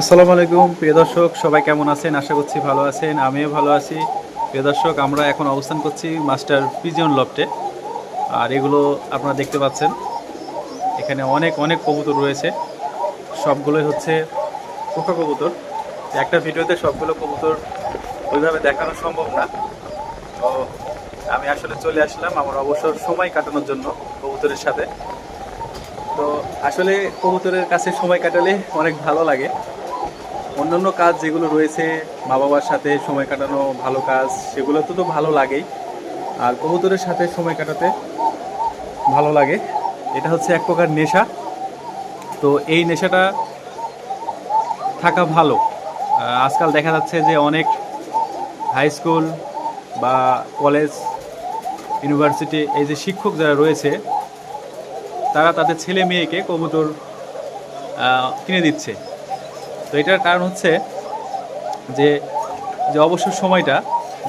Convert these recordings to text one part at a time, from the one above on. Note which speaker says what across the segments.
Speaker 1: আসসালামু আলাইকুম, প্রিয় দর্শক, সবাই কেমন আছেন? আশা করছি ভালো আছেন, আমিও ভালো আছি। প্রিয় দর্শক, আমরা এখন অবস্থান করছি মাস্টার পিজিয়ন লফটে। আর এগুলো আপনারা দেখতে পাচ্ছেন। এখানে অনেক অনেক কবুতর রয়েছে। সবগুলোই হচ্ছে পোকা কবুতর। একটা ভিডিওতে সবগুলো কবুতর ওইভাবে দেখানো সম্ভব না। তো আমি আসলে চলে আসলাম আমার অবসর সময় কাটানোর জন্য কবুতরের সাথে। তো আসলে কবুতরের কাছে সময় কাটালে অনেক ভালো লাগে। অন্যান্য কাজ যেগুলো রয়েছে মা বাবার সাথে সময় কাটানো ভালো কাজ সেগুলো তো তো ভালো লাগেই। আর কবুতরের সাথে সময় কাটাতে ভালো লাগে। এটা হচ্ছে এক প্রকার নেশা। তো এই নেশাটা থাকা ভালো। আজকাল দেখা যাচ্ছে যে অনেক হাই স্কুল বা কলেজ ইউনিভার্সিটি এই যে শিক্ষক যারা রয়েছে, তারা তাদের ছেলে মেয়েকে কবুতর কিনে দিচ্ছে। তো এটার কারণ হচ্ছে যে যে অবসর সময়টা,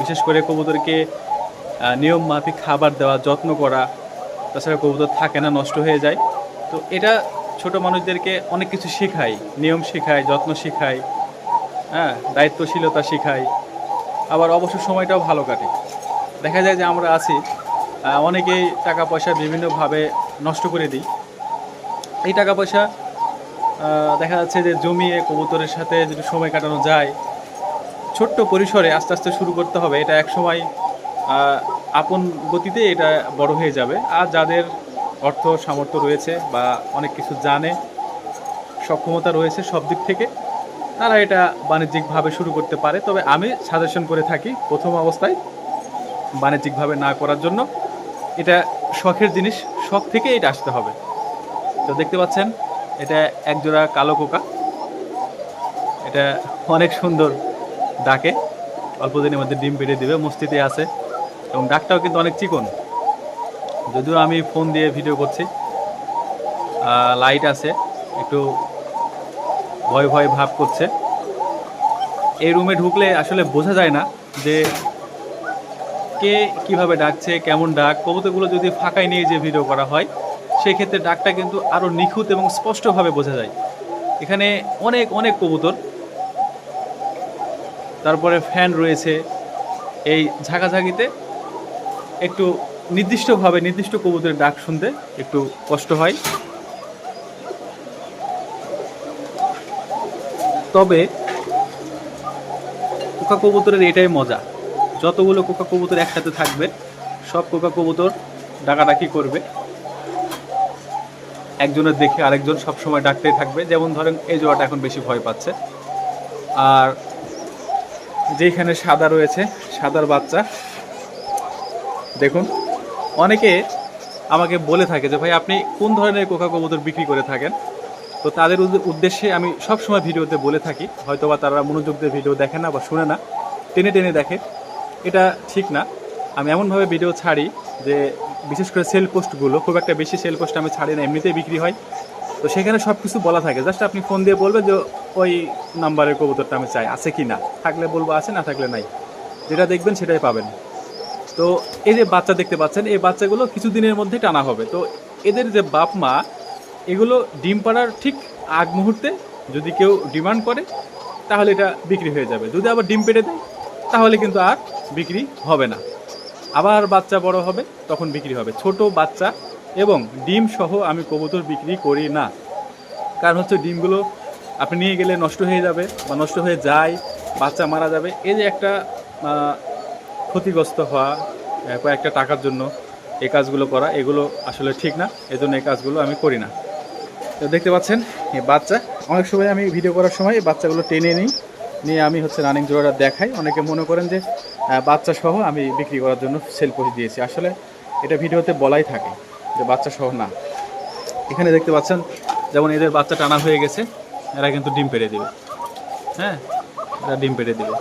Speaker 1: বিশেষ করে কবুতরকে নিয়ম মাফিক খাবার দেওয়া, যত্ন করা, তাছাড়া কবুতর থাকে না, নষ্ট হয়ে যায়। তো এটা ছোট মানুষদেরকে অনেক কিছু শেখায়, নিয়ম শেখায়, যত্ন শেখায় হ্যাঁ দায়িত্বশীলতা শেখায়। আবার অবসর সময়টাও ভালো কাটে। দেখা যায় যে আমরা আছি অনেকেই টাকা পয়সা বিভিন্নভাবে নষ্ট করে দিই। এই টাকা পয়সা দেখা যাচ্ছে যে জমিয়ে কবুতরের সাথে যদি সময় কাটানো যায়, ছোট্ট পরিসরে আস্তে আস্তে শুরু করতে হবে। এটা এক সময় আপন গতিতে এটা বড় হয়ে যাবে। আর যাদের অর্থ সামর্থ্য রয়েছে বা অনেক কিছু জানে, সক্ষমতা রয়েছে সব দিক থেকে, তারা এটা বাণিজ্যিকভাবে শুরু করতে পারে। তবে আমি সাজেশন করে থাকি প্রথম অবস্থায় বাণিজ্যিকভাবে না করার জন্য। এটা শখের জিনিস, শখ থেকে এটা আসতে হবে। তো দেখতে পাচ্ছেন এটা একজোড়া কালো কোকা। এটা অনেক সুন্দর ডাকে। অল্প দিনের মধ্যে ডিম পেটে দিবে, মস্তিতে আছে। এবং ডাকটাও কিন্তু অনেক চিকন। যদিও আমি ফোন দিয়ে ভিডিও করছি লাইট আছে, একটু ভয় ভয় ভাব করছে। এই রুমে ঢুকলে আসলে বোঝা যায় না যে কে কীভাবে ডাকছে, কেমন ডাক। কবুতরগুলো যদি ফাঁকায় নিয়ে যে ভিডিও করা হয় সেই ক্ষেত্রে ডাকটা কিন্তু আরও নিখুঁত এবং স্পষ্টভাবে বোঝা যায়। এখানে অনেক অনেক কবুতর। তারপরে ফ্যান রয়েছে এই ঝাঁকাঝাঁকিতে। একটু নির্দিষ্টভাবে নির্দিষ্ট কবুতরের ডাক শুনতে একটু কষ্ট হয়। তবে কোকা কবুতরের এটাই মজা। যতগুলো কোকা কবুতর একসাথে থাকবে, সব কোকা কবুতর ডাকাডাকি করবে। একজনের দেখে আরেকজন সবসময় ডাকতেই থাকবে। যেমন ধরেন এই জোড়াটা এখন বেশি ভয় পাচ্ছে। আর যেখানে সাদা রয়েছে, সাদার বাচ্চা, দেখুন, অনেকে আমাকে বলে থাকে যে, ভাই, আপনি কোন ধরনের কোকা কবুতর বিক্রি করে থাকেন? তো তাদের উদ্দেশ্যে আমি সব সময় ভিডিওতে বলে থাকি। হয়তোবা তারা মনোযোগ দিয়ে ভিডিও দেখে না বা শুনে না। টেনে টেনে দেখে। এটা ঠিক না। আমি এমনভাবে ভিডিও ছাড়ি যে বিশেষ করে সেল পোস্টগুলো খুব একটা বেশি সেল পোস্ট আমি ছাড়ি না, এমনিতেই বিক্রি হয়। তো সেখানে সব কিছু বলা থাকে। জাস্ট আপনি ফোন দিয়ে বলবেন যে, ওই নাম্বারের কবুতরটা আমি চাই, আছে কি না? থাকলে বলব আছে, না থাকলে নাই। যেটা দেখবেন সেটাই পাবেন। তো এই যে বাচ্চা দেখতে পাচ্ছেন, এই বাচ্চাগুলো কিছুদিনের মধ্যে টানা হবে। তো এদের যে বাপ মা, এগুলো ডিম পাড়ার ঠিক আগ মুহূর্তে যদি কেউ ডিমান্ড করে, তাহলে এটা বিক্রি হয়ে যাবে। যদি আবার ডিম পেড়ে দেয়, তাহলে কিন্তু আর বিক্রি হবে না। আবার বাচ্চা বড় হবে, তখন বিক্রি হবে। ছোট বাচ্চা এবং ডিম সহ আমি কবুতর বিক্রি করি না। কারণ হচ্ছে ডিমগুলো আপনি নিয়ে গেলে নষ্ট হয়ে যাবে বা নষ্ট হয়ে যায়, বাচ্চা মারা যাবে। এই যে একটা ক্ষতিগ্রস্ত হওয়া কয়েকটা টাকার জন্য এই কাজগুলো করা, এগুলো আসলে ঠিক না। এজন্য এই কাজগুলো আমি করি না। তো দেখতে পাচ্ছেন বাচ্চা, অনেক সময় আমি ভিডিও করার সময় বাচ্চাগুলো টেনে নিই। নিয়ে আমি হচ্ছে রানিং জোড়াটা দেখাই। অনেকে মনে করেন যে বাচ্চা সহ আমি বিক্রি করার জন্য সেল পোস্ট দিয়েছি। আসলে এটা ভিডিওতে বলাই থাকে যে বাচ্চা সহ না। এখানে দেখতে পাচ্ছেন, যেমন এদের বাচ্চা টানা হয়ে গেছে, এরা কিন্তু ডিম পেড়ে দেবে। হ্যাঁ? এরা ডিম পেড়ে দেবে।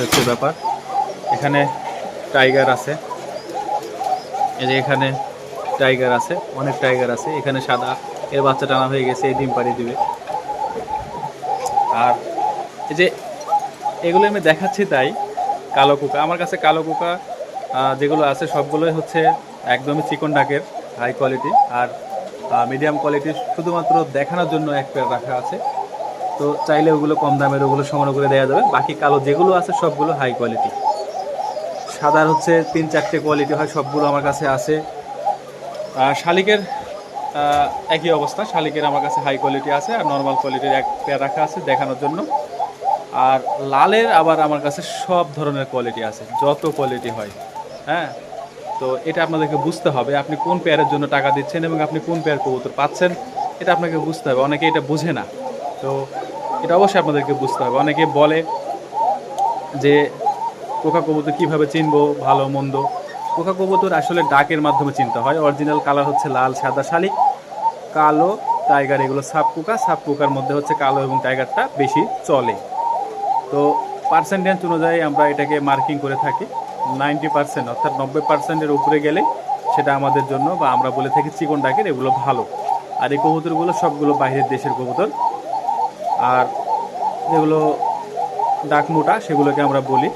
Speaker 1: হচ্ছে ব্যাপার। এখানে টাইগার আছে। এই যে এখানে টাইগার আছে, অনেক টাইগার আছে। এখানে সাদা, এর বাচ্চা টানা হয়ে গেছে, এই ডিম পাড়িয়ে দিবে। আর এই যে এগুলো আমি দেখাচ্ছি তাই কালো কুকা। আমার কাছে কালো কুকা যেগুলো আছে সবগুলোই হচ্ছে একদমই চিকন ডাকের হাই কোয়ালিটি আর মিডিয়াম কোয়ালিটি শুধুমাত্র দেখানোর জন্য এক পেয়ার রাখা আছে। তো চাইলে ওগুলো কম দামের ওগুলো সমান করে দেওয়া যাবে। বাকি কালো যেগুলো আছে সবগুলো হাই কোয়ালিটি সাদার হচ্ছে তিন চারটে কোয়ালিটি হয়, সবগুলো আমার কাছে আছে। শালিকের একই অবস্থা। শালিকের আমার কাছে হাই কোয়ালিটি আছে আর নর্মাল কোয়ালিটির এক পেয়ার রাখা আছে দেখানোর জন্য। আর লালের আবার আমার কাছে সব ধরনের কোয়ালিটি আছে, যত কোয়ালিটি হয়। হ্যাঁ? তো এটা আপনাদেরকে বুঝতে হবে, আপনি কোন পেয়ারের জন্য টাকা দিচ্ছেন এবং আপনি কোন পেয়ার কবুতর পাচ্ছেন, এটা আপনাকে বুঝতে হবে। অনেকে এটা বুঝে না। তো এটা অবশ্যই আপনাদেরকে বুঝতে হবে। অনেকে বলে যে পোকা কবুতর কীভাবে চিনবো, ভালো, মন্দ? পোকা কবুতর আসলে ডাকের মাধ্যমে চিনতে হয়। অরিজিনাল কালার হচ্ছে লাল, সাদা শালিক। কালো টাইগার এগুলো সাপ পোকা সাপ পোকার মধ্যে হচ্ছে কালো এবং টাইগারটা বেশি চলে। তো পার্সেন্টেজ অনুযায়ী আমরা এটাকে মার্কিং করে থাকি। নাইনটি পার্সেন্ট অর্থাৎ নব্বই পার্সেন্টের উপরে গেলে সেটা আমাদের জন্য বা আমরা বলে থাকি চিকন ডাকের এগুলো ভালো। আর এই কবুতরগুলো সবগুলো বাইরের দেশের কবুতর। আর যেগুলো ডাক মোটা, সেগুলোকে আমরা বলি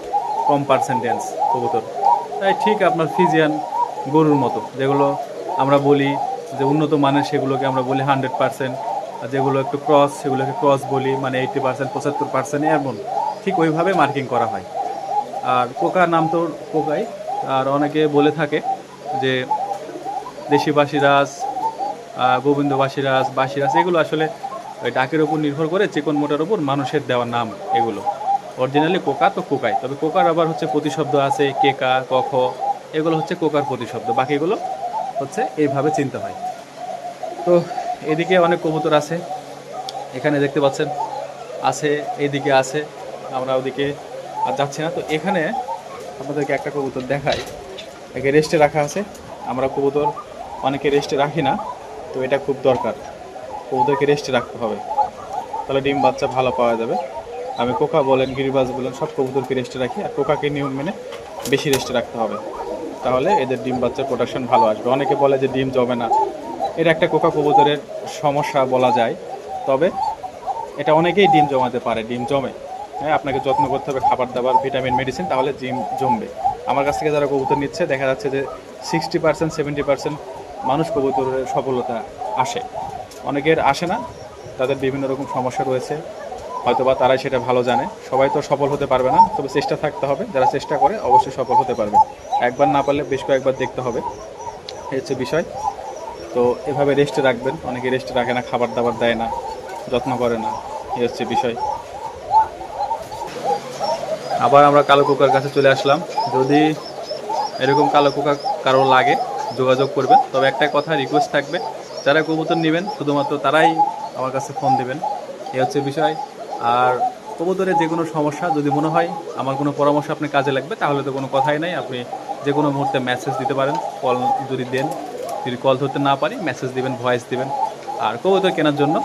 Speaker 1: কম পার্সেন্টেজ কবুতর। তাই ঠিক আপনার ফিজিয়ান গরুর মতো, যেগুলো আমরা বলি যে উন্নত মানের সেগুলোকে আমরা বলি হান্ড্রেড পার্সেন্ট আর যেগুলো একটু ক্রস সেগুলোকে ক্রস বলি মানে এইটটি পার্সেন্ট পঁচাত্তর পার্সেন্ট এমন ঠিক ওইভাবে মার্কিং করা হয়। আর পোকার নাম তো পোকাই। আর অনেকে বলে থাকে যে দেশি বাসিরাজ গোবিন্দ বাসিরাজ বাসিরাজ এগুলো আসলে ওই ডাকের ওপর নির্ভর করে চিকন মোটার ওপর মানুষের দেওয়া নাম এগুলো। অরিজিনালি কোকা তো কোকাই তবে কোকার আবার হচ্ছে প্রতিশব্দ আছে, কেকা, কখ, এগুলো হচ্ছে কোকার প্রতিশব্দ। বাকিগুলো হচ্ছে, এইভাবে চিনতে হয়। তো এদিকে অনেক কবুতর আছে। এখানে দেখতে পাচ্ছেন, আছে, এইদিকে আছে, আমরা ওদিকে আর যাচ্ছি না। তো এখানে আপনাদেরকে একটা কবুতর দেখাই। একে রেস্টে রাখা আছে। আমরা কবুতর অনেকে রেস্টে রাখি না, তো এটা খুব দরকার। কবুতরকে রেস্টে রাখতে হবে। তাহলে ডিম বাচ্চা ভালো পাওয়া যাবে। আমি কোকা বলেন, গিরিবাজ বলেন, সব কবুতরকে রেস্টে রাখি। আর কোকাকে নিয়ম মেনে বেশি রেস্টে রাখতে হবে। তাহলে এদের ডিম বাচ্চার প্রোডাকশন ভালো আসবে। অনেকে বলে যে ডিম জমে না। এটা একটা কোকা কবুতরের সমস্যা বলা যায়। তবে এটা অনেকেই ডিম জমাতে পারে, ডিম জমে। হ্যাঁ আপনাকে যত্ন করতে হবে, খাবার দাবার ভিটামিন মেডিসিন তাহলে ডিম জমবে। আমার কাছ থেকে যারা কবুতর নিচ্ছে, দেখা যাচ্ছে যে সিক্সটি পার্সেন্ট সেভেন্টি পার্সেন্ট মানুষ কবুতরের সফলতা আসে। অনেকের আসে না, তাদের বিভিন্ন রকম সমস্যা রয়েছে। হয়তোবা তারাই সেটা ভালো জানে। সবাই তো সফল হতে পারবে না, তবে চেষ্টা থাকতে হবে। যারা চেষ্টা করে, অবশ্যই সফল হতে পারবে। একবার না পারলে বেশ কয়েকবার দেখতে হবে। এই হচ্ছে বিষয়। তো এভাবে রেস্টে রাখবেন। অনেকে রেস্টে রাখে না, খাবার দাবার দেয় না, যত্ন করে না। এই হচ্ছে বিষয়। আবার আমরা কালো কুকার কাছে চলে আসলাম। যদি এরকম কালো কুকা কারও লাগে, যোগাযোগ করবেন। তবে একটা কথা রিকোয়েস্ট থাকবে। যারা কবুতর নেবেন, শুধুমাত্র তারাই আমার কাছে ফোন দেবেন। এই হচ্ছে বিষয়। আর কবুতরের যে কোনো সমস্যা যদি মনে হয়, আমার কোনো পরামর্শ আপনি কাজে লাগবে, তাহলে তো কোনো কথাই নাই। আপনি যে কোনো মুহূর্তে মেসেজ দিতে পারেন কল যদি দেন, যদি কল ধরতে না পারি মেসেজ দিবেন ভয়েস দিবেন। আর কবুতর কেনার জন্য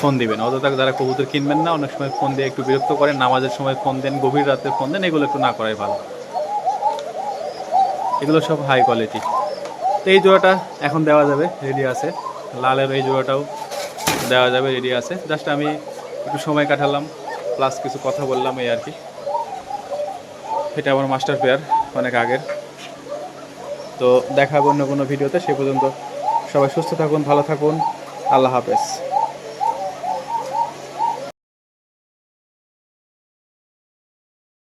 Speaker 1: ফোন দিবেন। অযথা যারা কবুতর কিনবেন না, অনেক সময় ফোন দিয়ে একটু বিরক্ত করেন, নামাজের সময় ফোন দেন, গভীর রাতে ফোন দেন, এগুলো একটু না করাই ভালো। এগুলো সব হাই কোয়ালিটি তো এই জোড়াটা এখন দেওয়া যাবে রেডি আছে। লালের এই জোড়াটাও দেওয়া যাবে রেডি আছে। জাস্ট আমি একটু সময় কাটালাম প্লাস কিছু কথা বললাম এই আর কি। এটা আমার মাস্টার পেয়ার অনেক আগের। তো দেখাবো অন্য কোনো ভিডিওতে সে পর্যন্ত সবাই সুস্থ থাকুন, ভালো থাকুন, আল্লাহ হাফেজ।